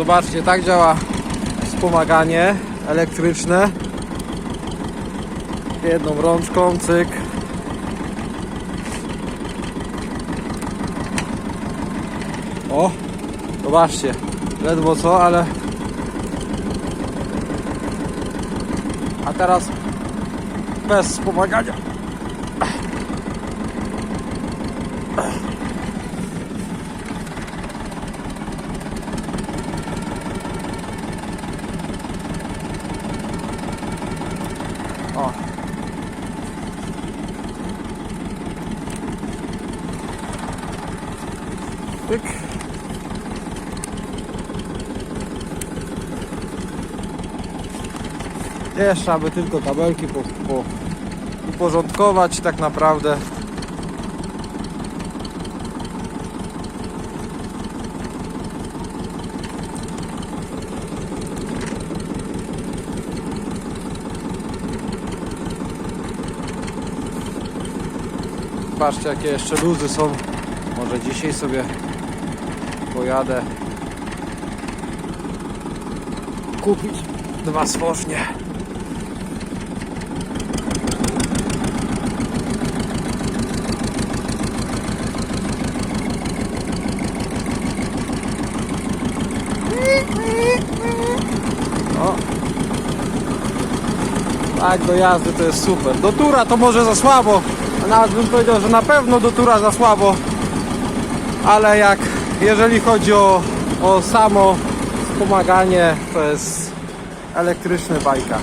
Zobaczcie, tak działa wspomaganie elektryczne. Jedną rączką, cyk. O, zobaczcie, ledwo co, ale... A teraz bez wspomagania. O. Pyk. Jeszcze aby tylko kabelki po, po, uporządkować tak naprawdę. Patrzcie jakie jeszcze luzy są. Może dzisiaj sobie pojadę kupić dwa swożnie. O. Tak, do jazdy to jest super. Do tura to może za słabo, nawet bym powiedział, że na pewno do tura za słabo, ale jak jeżeli chodzi o, o samo wspomaganie, to jest elektryczny bajka.